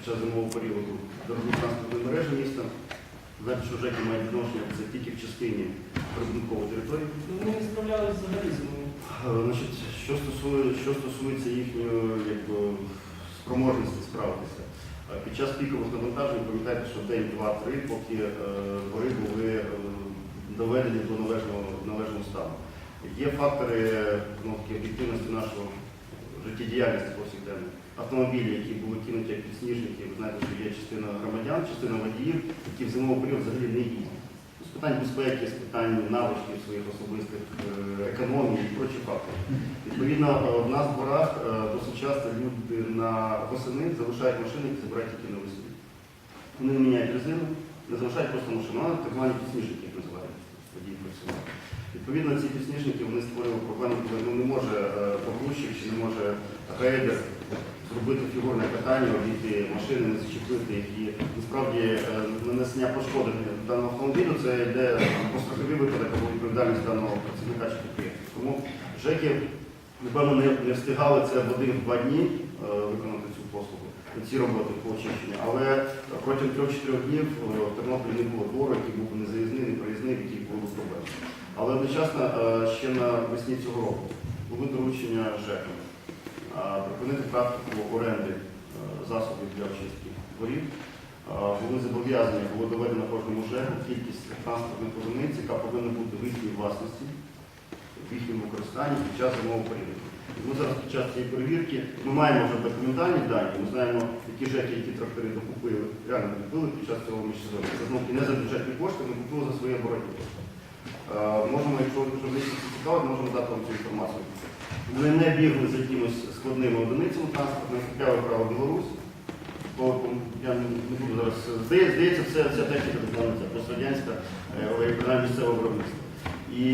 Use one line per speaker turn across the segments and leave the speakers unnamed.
під час зимового періоду дорожньої транспортної мережі міста. Що ЖЕКи мають відношення це тільки в частині прибудинкової території.
Ну, Ми не справлялися взагалі з.
Е, Значить, що стосується, що стосується їхньої якби, спроможності справитися. Е, Під час пікових навантажень пам'ятайте, що день, два, три, поки е, були доведені до належного, належного стану. Є фактори ну, об'єктивності нашого життєдіяльності повсякденної. Автомобілі, які були кинуті як підсніжники, ви знаєте, що є частина громадян, частина водіїв, які в зимовий період взагалі не їздять. З питань безпеки, з питань навичків своїх особистих, е, економії і прочі фактори. Відповідно, е, в нас в дворах е, досить часто люди на восени залишають машини, які забирають тільки на весні. Вони не міняють резину, не залишають просто машину, так звані підсніжники, як називають. Відповідно, ці підсніжники вони створили проблему, коли ну, не може е, погрузчик чи не може грейдер зробити фігурне катання, обійти машини, не зачепити їх. І насправді е, нанесення пошкодження даного автомобілю це йде по страховий випадок або відповідальність даного працівника чи підприємства. Тому ЖЕКи, напевно, не, не встигали це в один-два дні е, виконати цю послугу, ці роботи по очищенню. Але протягом трьох-чотирьох днів е, в Тернополі не було двору, який був не заїзний, не проїзний, в яких були проблеми. Але одночасно е, ще на весні цього року були доручення ЖЕКам е, припинити практику оренди е, засобів для очистки дворів. Були зобов'язані, було доведено кожному ЖЕКу кількість транспортних одиниць, яка повинна бути в їхній власності, в їхньому використанні під час зимового періоду. Ми зараз під час цієї перевірки ми маємо вже документальні дані, ми знаємо, які ЖЕКи, які трактори докупили, реально купили під час цього міжсезоння. Це знову не за бюджетні кошти, ми купили за свої оборотні кошти. Можемо, якщо журналістів це цікавить, можемо дати вам цю інформацію. Вони не бігли за якимось складними одиницями транспорту, не купляли Білорусь. Бо я не буду зараз. Здається, здається, все, вся техніка дозволиться пострадянська, е, принаймні місцеве виробництво. І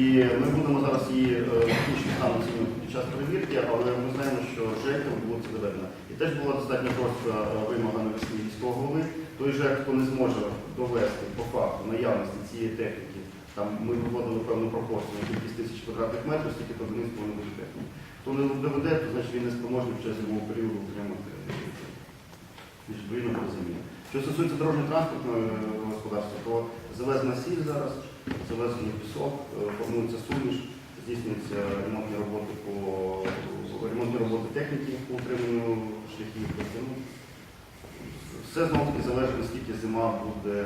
ми будемо зараз її е, технічно стан оцінювати під час перевірки, але ми знаємо, що ЖЕКом було це доведено. І теж була достатньо жорстка е, вимога на весні військового голови. Той ЖЕК, хто не зможе довести по факту наявності цієї техніки, там ми виводили певну пропорцію на кількість тисяч квадратних метрів, скільки то одиниць повинно бути техніки. Хто не доведе, то значить він не спроможний в час зимового періоду отримати відповідно розуміння. Що стосується дорожньо-транспортного е, господарства, то завезена сіль зараз, завезений пісок, е, формується суміш, здійснюються ремонтні роботи по ремонтні роботи техніки по утриманню шляхів. Тобто, ну, Все знову таки залежить, наскільки зима буде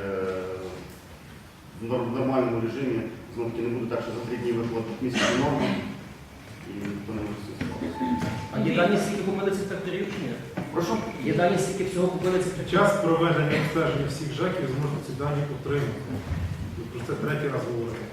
в нормальному режимі, знову таки не буде так, що за три дні виплатить місячні норму і ніхто не може з.
А є дані, скільки купили цих тракторів чи ні?
Прошу.
Є дані, скільки всього купили цих тракторів?
час проведення обстеження всіх ЖЕКів зможуть ці дані отримати. Про це третій раз говоримо.